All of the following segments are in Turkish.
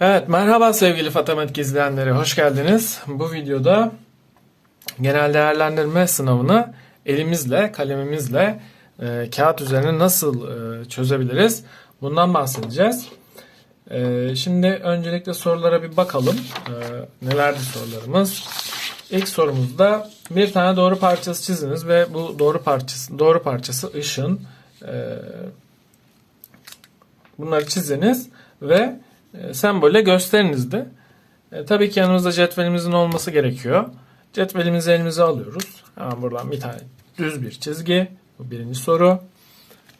Evet, merhaba sevgili Fatematik izleyenleri, hoş geldiniz. Bu videoda genel değerlendirme sınavını elimizle, kalemimizle e, kağıt üzerine nasıl e, çözebiliriz? Bundan bahsedeceğiz. E, şimdi öncelikle sorulara bir bakalım. E, nelerdi sorularımız? İlk sorumuzda bir tane doğru parçası çiziniz ve bu doğru parçası doğru parçası ışın. E, bunları çiziniz ve e, sembolle gösteriniz de. E, tabii ki yanımızda cetvelimizin olması gerekiyor. Cetvelimizi elimize alıyoruz. Hemen buradan bir tane düz bir çizgi. Bu birinci soru.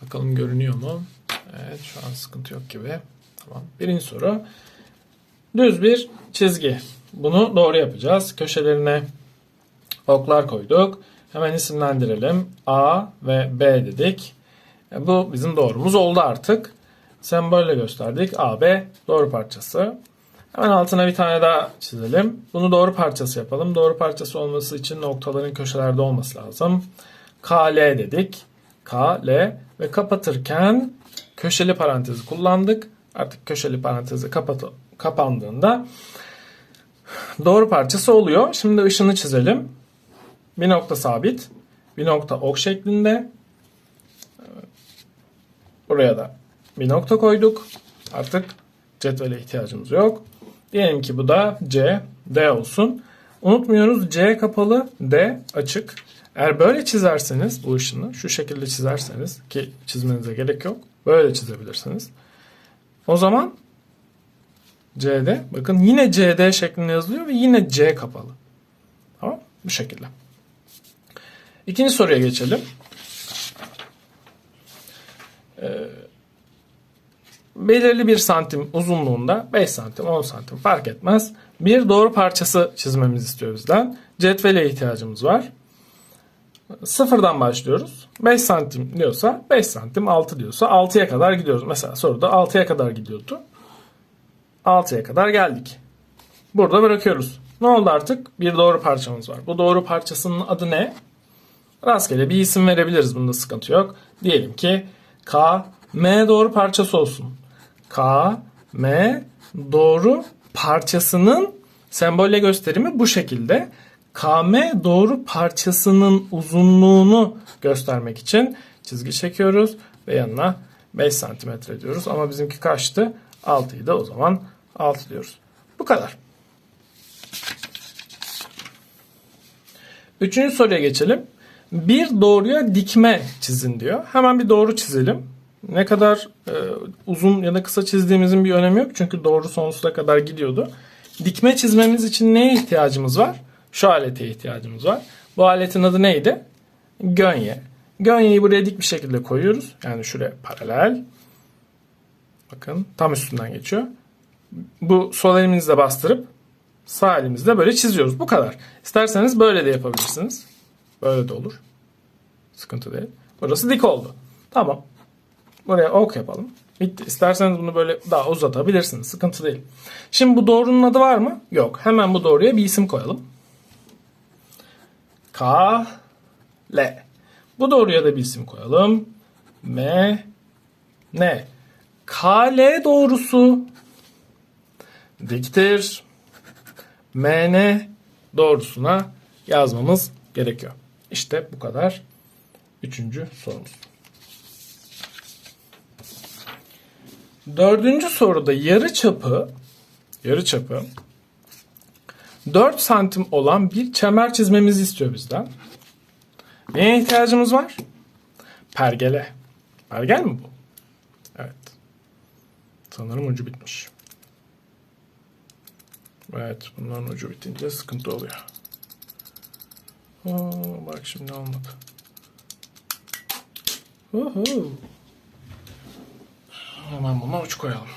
Bakalım görünüyor mu? Evet şu an sıkıntı yok gibi. Tamam. Birinci soru. Düz bir çizgi. Bunu doğru yapacağız. Köşelerine oklar koyduk. Hemen isimlendirelim. A ve B dedik. E, Bu bizim doğrumuz oldu artık. Sembolle gösterdik. AB doğru parçası. Hemen altına bir tane daha çizelim. Bunu doğru parçası yapalım. Doğru parçası olması için noktaların köşelerde olması lazım. KL dedik. KL ve kapatırken köşeli parantezi kullandık. Artık köşeli parantezi kapat kapandığında doğru parçası oluyor. Şimdi ışını çizelim. Bir nokta sabit. Bir nokta ok şeklinde. Buraya da bir nokta koyduk. Artık cetvele ihtiyacımız yok. Diyelim ki bu da C, D olsun. Unutmuyoruz C kapalı, D açık. Eğer böyle çizerseniz bu ışını şu şekilde çizerseniz ki çizmenize gerek yok. Böyle çizebilirsiniz. O zaman CD bakın yine CD şeklinde yazılıyor ve yine C kapalı. Tamam Bu şekilde. İkinci soruya geçelim. Belirli bir santim uzunluğunda 5 santim 10 santim fark etmez. Bir doğru parçası çizmemizi istiyor bizden. Cetvele ihtiyacımız var. Sıfırdan başlıyoruz. 5 santim diyorsa 5 santim 6 diyorsa 6'ya kadar gidiyoruz. Mesela soruda 6'ya kadar gidiyordu. 6'ya kadar geldik. Burada bırakıyoruz. Ne oldu artık? Bir doğru parçamız var. Bu doğru parçasının adı ne? Rastgele bir isim verebiliriz. Bunda sıkıntı yok. Diyelim ki K, M doğru parçası olsun. K, M doğru parçasının sembolle gösterimi bu şekilde. KM doğru parçasının uzunluğunu göstermek için çizgi çekiyoruz ve yanına 5 santimetre diyoruz. Ama bizimki kaçtı? 6'ydı o zaman 6 diyoruz. Bu kadar. Üçüncü soruya geçelim. Bir doğruya dikme çizin diyor. Hemen bir doğru çizelim. Ne kadar e, uzun ya da kısa çizdiğimizin bir önemi yok. Çünkü doğru sonsuza kadar gidiyordu. Dikme çizmemiz için neye ihtiyacımız var? Şu alete ihtiyacımız var. Bu aletin adı neydi? Gönye. Gönyeyi buraya dik bir şekilde koyuyoruz. Yani şuraya paralel. Bakın tam üstünden geçiyor. Bu sol elimizle bastırıp sağ elimizle böyle çiziyoruz. Bu kadar. İsterseniz böyle de yapabilirsiniz. Böyle de olur. Sıkıntı değil. Burası dik oldu. Tamam. Buraya ok yapalım. Bitti. İsterseniz bunu böyle daha uzatabilirsiniz. Sıkıntı değil. Şimdi bu doğrunun adı var mı? Yok. Hemen bu doğruya bir isim koyalım. K L. Bu doğruya da bir isim koyalım. M N. K L doğrusu diktir. M N doğrusuna yazmamız gerekiyor. İşte bu kadar. Üçüncü sorumuz. Dördüncü soruda yarı çapı yarı çapı 4 santim olan bir çember çizmemizi istiyor bizden. Neye ihtiyacımız var? Pergele. Pergel mi bu? Evet. Sanırım ucu bitmiş. Evet bunların ucu bitince sıkıntı oluyor. Oo, bak şimdi olmadı. Uhu. Hemen buna uç koyalım.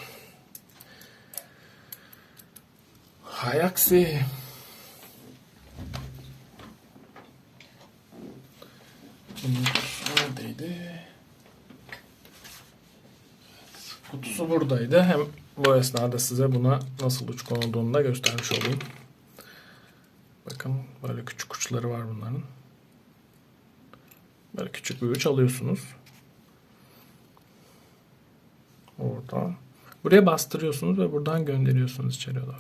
Hay aksi. Neredeydi? Kutusu buradaydı. Hem bu esnada size buna nasıl uç konulduğunu da göstermiş olayım. Bakın böyle küçük uçları var bunların. Böyle küçük bir uç alıyorsunuz. Orada. Buraya bastırıyorsunuz ve buradan gönderiyorsunuz içeri doğru.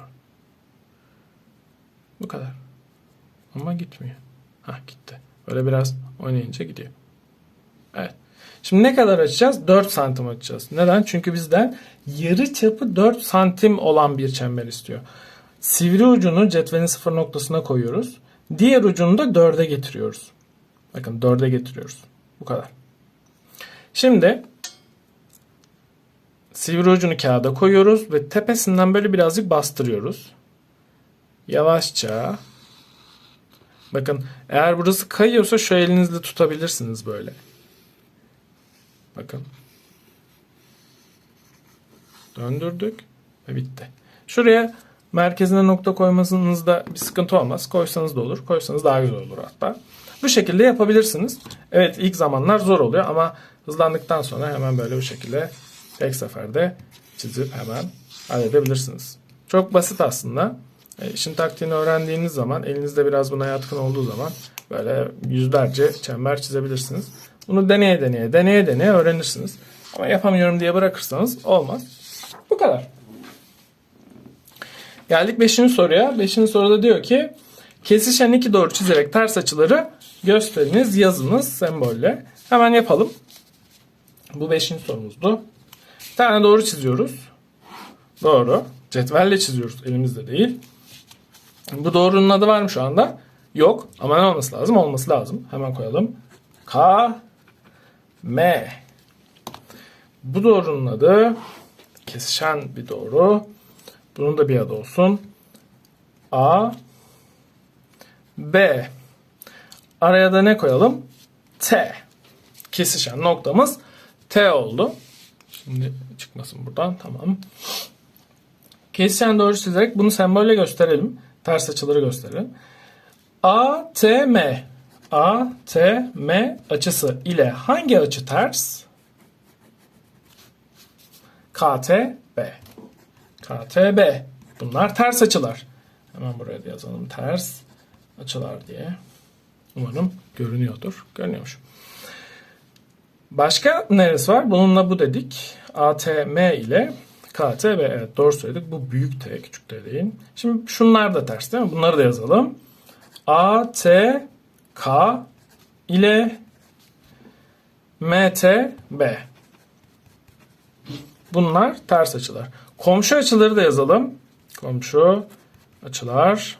Bu kadar. Ama gitmiyor. Hah gitti. Böyle biraz oynayınca gidiyor. Evet. Şimdi ne kadar açacağız? 4 santim açacağız. Neden? Çünkü bizden yarı çapı 4 santim olan bir çember istiyor. Sivri ucunu cetvelin sıfır noktasına koyuyoruz. Diğer ucunu da 4'e getiriyoruz. Bakın 4'e getiriyoruz. Bu kadar. Şimdi sivri ucunu kağıda koyuyoruz ve tepesinden böyle birazcık bastırıyoruz. Yavaşça. Bakın eğer burası kayıyorsa şu elinizle tutabilirsiniz böyle. Bakın. Döndürdük ve bitti. Şuraya merkezine nokta koymasınızda bir sıkıntı olmaz. Koysanız da olur. Koysanız daha güzel olur hatta. Bu şekilde yapabilirsiniz. Evet ilk zamanlar zor oluyor ama hızlandıktan sonra hemen böyle bu şekilde tek seferde çizip hemen halledebilirsiniz. Çok basit aslında. E, işin taktiğini öğrendiğiniz zaman elinizde biraz buna yatkın olduğu zaman böyle yüzlerce çember çizebilirsiniz. Bunu deneye deneye deneye deneye öğrenirsiniz. Ama yapamıyorum diye bırakırsanız olmaz. Bu kadar. Geldik 5. soruya. 5. soruda diyor ki kesişen iki doğru çizerek ters açıları gösteriniz, yazınız sembolle. Hemen yapalım. Bu 5. sorumuzdu. Bir tane doğru çiziyoruz. Doğru. Cetvelle çiziyoruz. Elimizde değil. Bu doğrunun adı var mı şu anda? Yok. Ama ne olması lazım? Olması lazım. Hemen koyalım. K M. Bu doğrunun adı kesişen bir doğru. Bunun da bir adı olsun. A B. Araya da ne koyalım? T. Kesişen noktamız T oldu. Şimdi çıkmasın buradan. Tamam. Kesişen doğru çizerek bunu sembolle gösterelim. Ters açıları gösterelim. A, T, M. A, T, M açısı ile hangi açı ters? K, T, B. K, T, B. Bunlar ters açılar. Hemen buraya da yazalım ters açılar diye. Umarım görünüyordur. Görünüyormuş. Başka neresi var? Bununla bu dedik. ATM ile KTB. Evet doğru söyledik. Bu büyük T, küçük T değil. Şimdi şunlar da ters değil mi? Bunları da yazalım. ATK ile MTB. Bunlar ters açılar. Komşu açıları da yazalım. Komşu açılar.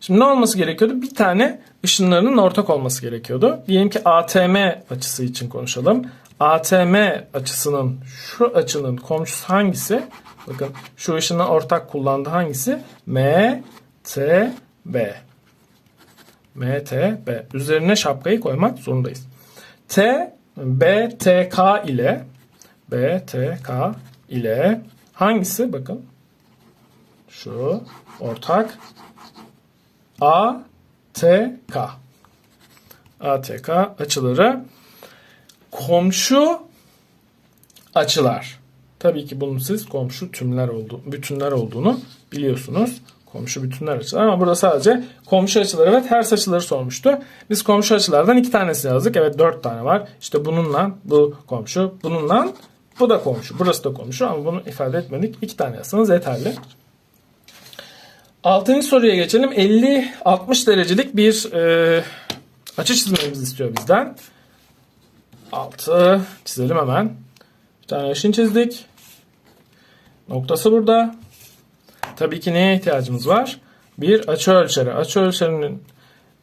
Şimdi ne olması gerekiyordu? Bir tane ışınlarının ortak olması gerekiyordu. Diyelim ki ATM açısı için konuşalım. ATM açısının şu açının komşusu hangisi? Bakın şu ışının ortak kullandığı hangisi? M, T, B. M, T, B. Üzerine şapkayı koymak zorundayız. T, B, T, K ile B, T, K ile hangisi? Bakın şu ortak A, T, K. A, T, K açıları komşu açılar. Tabii ki bunun siz komşu tümler oldu, bütünler olduğunu biliyorsunuz. Komşu bütünler açılar ama burada sadece komşu açıları ve ters açıları sormuştu. Biz komşu açılardan iki tanesi yazdık. Evet dört tane var. İşte bununla bu komşu, bununla bu da komşu. Burası da komşu ama bunu ifade etmedik. İki tane yazsanız yeterli. Altıncı soruya geçelim. 50-60 derecelik bir e, açı çizmemizi istiyor bizden. 6 çizelim hemen. Bir tane ışın çizdik. Noktası burada. Tabii ki neye ihtiyacımız var? Bir açı ölçeri. Açı ölçerinin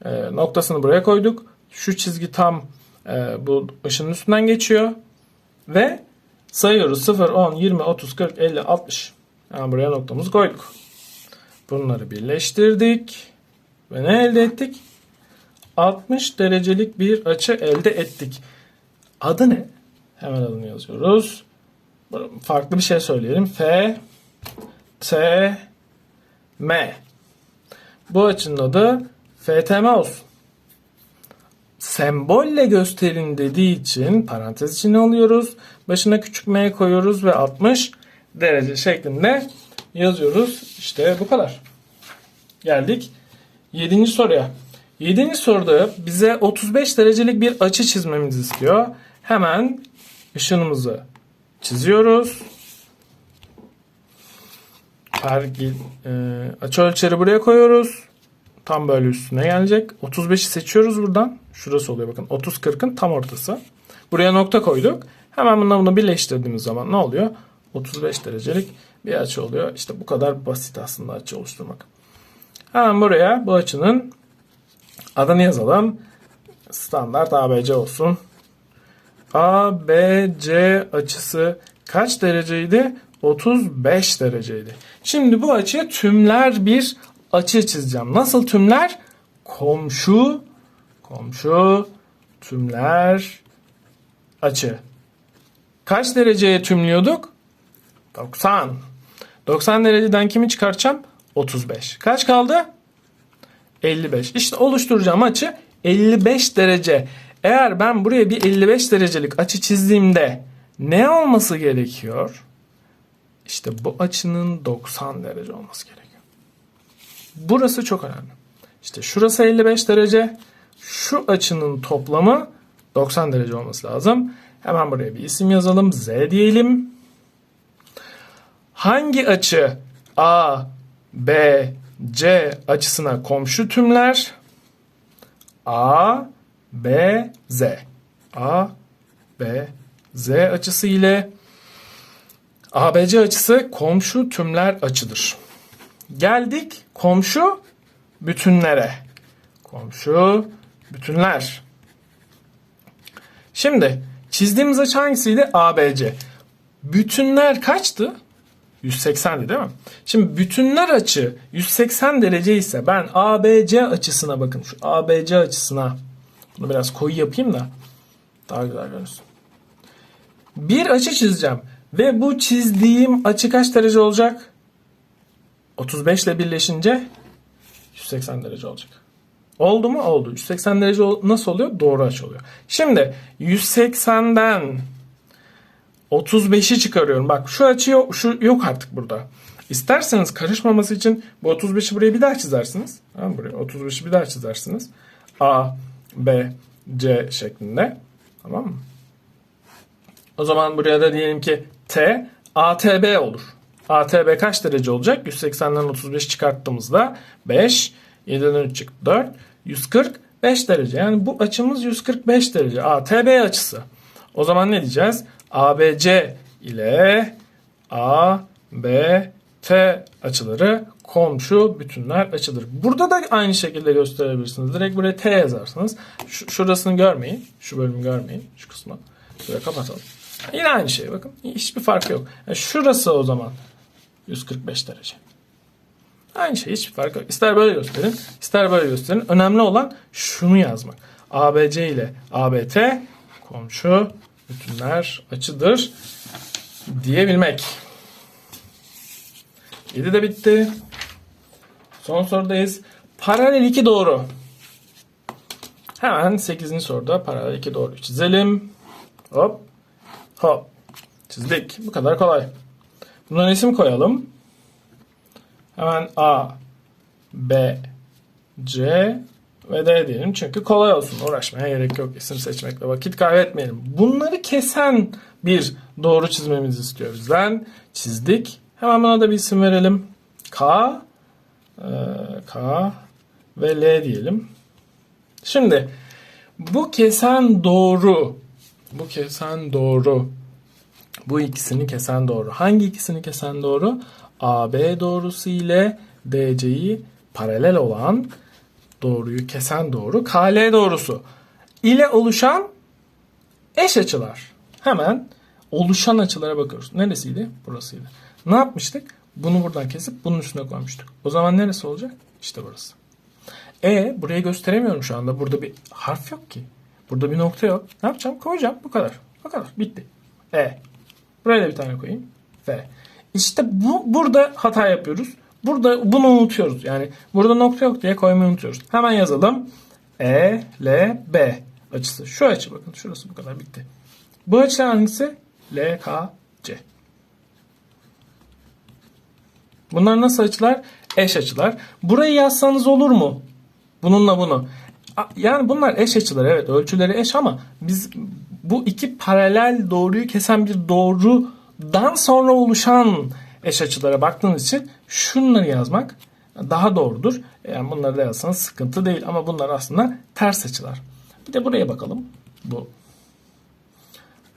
e, noktasını buraya koyduk. Şu çizgi tam e, bu ışının üstünden geçiyor. Ve sayıyoruz 0, 10, 20, 30, 40, 50, 60. Yani buraya noktamızı koyduk. Bunları birleştirdik. Ve ne elde ettik? 60 derecelik bir açı elde ettik. Adı ne? Hemen adını yazıyoruz. Farklı bir şey söyleyelim. F T M. Bu açının adı FTM olsun. Sembolle gösterin dediği için parantez içine alıyoruz. Başına küçük m koyuyoruz ve 60 derece şeklinde yazıyoruz. İşte bu kadar. Geldik 7. soruya. 7. soruda bize 35 derecelik bir açı çizmemizi istiyor. Hemen ışınımızı çiziyoruz. pergil e, açı ölçeri buraya koyuyoruz. Tam böyle üstüne gelecek. 35'i seçiyoruz buradan. Şurası oluyor bakın. 30-40'ın tam ortası. Buraya nokta koyduk. Hemen bununla bunu birleştirdiğimiz zaman ne oluyor? 35 derecelik bir açı oluyor. İşte bu kadar basit aslında açı oluşturmak. Hemen buraya bu açının adını yazalım. Standart ABC olsun. ABC açısı kaç dereceydi? 35 dereceydi. Şimdi bu açıya tümler bir açı çizeceğim. Nasıl tümler? Komşu, komşu, tümler, açı. Kaç dereceye tümlüyorduk? 90. 90 dereceden kimi çıkartacağım? 35. Kaç kaldı? 55. İşte oluşturacağım açı 55 derece. Eğer ben buraya bir 55 derecelik açı çizdiğimde ne olması gerekiyor? İşte bu açının 90 derece olması gerekiyor. Burası çok önemli. İşte şurası 55 derece. Şu açının toplamı 90 derece olması lazım. Hemen buraya bir isim yazalım. Z diyelim. Hangi açı A, B, C açısına komşu tümler? A, B, Z. A, B, Z açısı ile ABC açısı komşu tümler açıdır. Geldik komşu bütünlere. Komşu bütünler. Şimdi çizdiğimiz açı hangisiydi? ABC. Bütünler kaçtı? 180'di değil mi? Şimdi bütünler açı 180 derece ise ben ABC açısına bakın. Şu ABC açısına bunu biraz koyu yapayım da daha güzel görünsün. Bir açı çizeceğim ve bu çizdiğim açı kaç derece olacak? 35 ile birleşince 180 derece olacak. Oldu mu? Oldu. 180 derece nasıl oluyor? Doğru açı oluyor. Şimdi 180'den 35'i çıkarıyorum. Bak şu açı yok, şu yok artık burada. İsterseniz karışmaması için bu 35'i buraya bir daha çizersiniz. Ha, buraya 35'i bir daha çizersiniz. A, B, C şeklinde. Tamam mı? O zaman buraya da diyelim ki T, ATB olur. ATB kaç derece olacak? 180'den 35 çıkarttığımızda 5, 7'den 3 çıktı 4, 145 derece. Yani bu açımız 145 derece. ATB açısı. O zaman ne diyeceğiz? ABC ile ABT açıları komşu bütünler açıdır. Burada da aynı şekilde gösterebilirsiniz. Direkt buraya T yazarsınız. Ş- şurasını görmeyin. Şu bölümü görmeyin. Şu kısmı. Şuraya kapatalım. Yine aynı şey bakın. Hiçbir fark yok. Yani şurası o zaman 145 derece. Aynı şey hiçbir fark yok. İster böyle gösterin, ister böyle gösterin. Önemli olan şunu yazmak. ABC ile ABT komşu bütünler açıdır diyebilmek. 7 de bitti. Son sorudayız. Paralel 2 doğru. Hemen 8. soruda paralel 2 doğru çizelim. Hop. Hop. Çizdik. Bu kadar kolay. Buna isim koyalım. Hemen A, B, C ve D diyelim. Çünkü kolay olsun. Uğraşmaya gerek yok. İsim seçmekle vakit kaybetmeyelim. Bunları kesen bir doğru çizmemizi istiyor bizden. Çizdik. Hemen buna da bir isim verelim. K, e, K ve L diyelim. Şimdi bu kesen doğru. Bu kesen doğru. Bu ikisini kesen doğru. Hangi ikisini kesen doğru? AB doğrusu ile DC'yi paralel olan doğruyu kesen doğru KL doğrusu ile oluşan eş açılar. Hemen oluşan açılara bakıyoruz. Neresiydi? Burasıydı. Ne yapmıştık? Bunu buradan kesip bunun üstüne koymuştuk. O zaman neresi olacak? İşte burası. E burayı gösteremiyorum şu anda. Burada bir harf yok ki. Burada bir nokta yok. Ne yapacağım? Koyacağım. Bu kadar. Bu kadar. Bitti. E. Buraya da bir tane koyayım. F. İşte bu burada hata yapıyoruz. Burada bunu unutuyoruz. Yani burada nokta yok diye koymayı unutuyoruz. Hemen yazalım. E, L, B açısı. Şu açı bakın. Şurası bu kadar bitti. Bu açı hangisi? L, K, C. Bunlar nasıl açılar? Eş açılar. Burayı yazsanız olur mu? Bununla bunu. Yani bunlar eş açılar evet ölçüleri eş ama biz bu iki paralel doğruyu kesen bir doğrudan sonra oluşan eş açılara baktığınız için şunları yazmak daha doğrudur. Yani bunları da yazsanız sıkıntı değil ama bunlar aslında ters açılar. Bir de buraya bakalım. Bu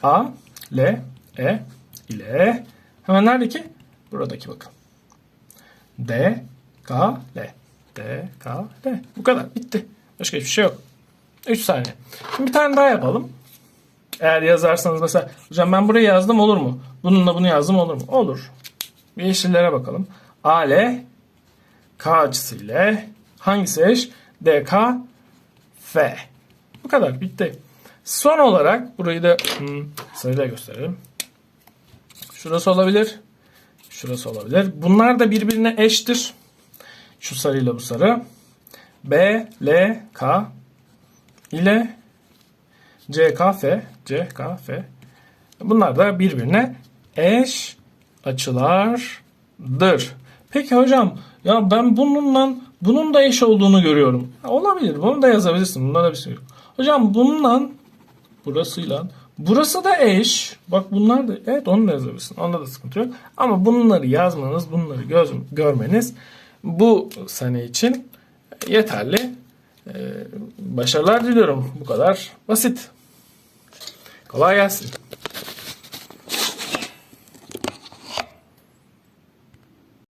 A, L, E ile hemen nerede ki? Buradaki bakın. D, K, L. D, K, L. Bu kadar. Bitti. Başka hiçbir şey yok. 3 saniye. Şimdi bir tane daha yapalım. Eğer yazarsanız mesela hocam ben burayı yazdım olur mu? Bununla bunu yazdım olur mu? Olur. Bir yeşillere bakalım. A, L, K açısı ile hangisi eş? D, K, F. Bu kadar. Bitti. Son olarak burayı da hmm, sarıyla gösterelim. Şurası olabilir. Şurası olabilir. Bunlar da birbirine eştir. Şu sarıyla bu sarı. B, L, K ile C, K, F. C, K, F. Bunlar da birbirine eş açılardır. Peki hocam ya ben bununla bunun da eş olduğunu görüyorum. Olabilir. Bunu da yazabilirsin. Bunda da bir şey yok. Hocam bununla burasıyla burası da eş. Bak bunlar da evet onu da yazabilirsin. Onda da sıkıntı yok. Ama bunları yazmanız, bunları göz, görmeniz bu sene için yeterli. Ee, başarılar diliyorum. Bu kadar basit. Kolay gelsin.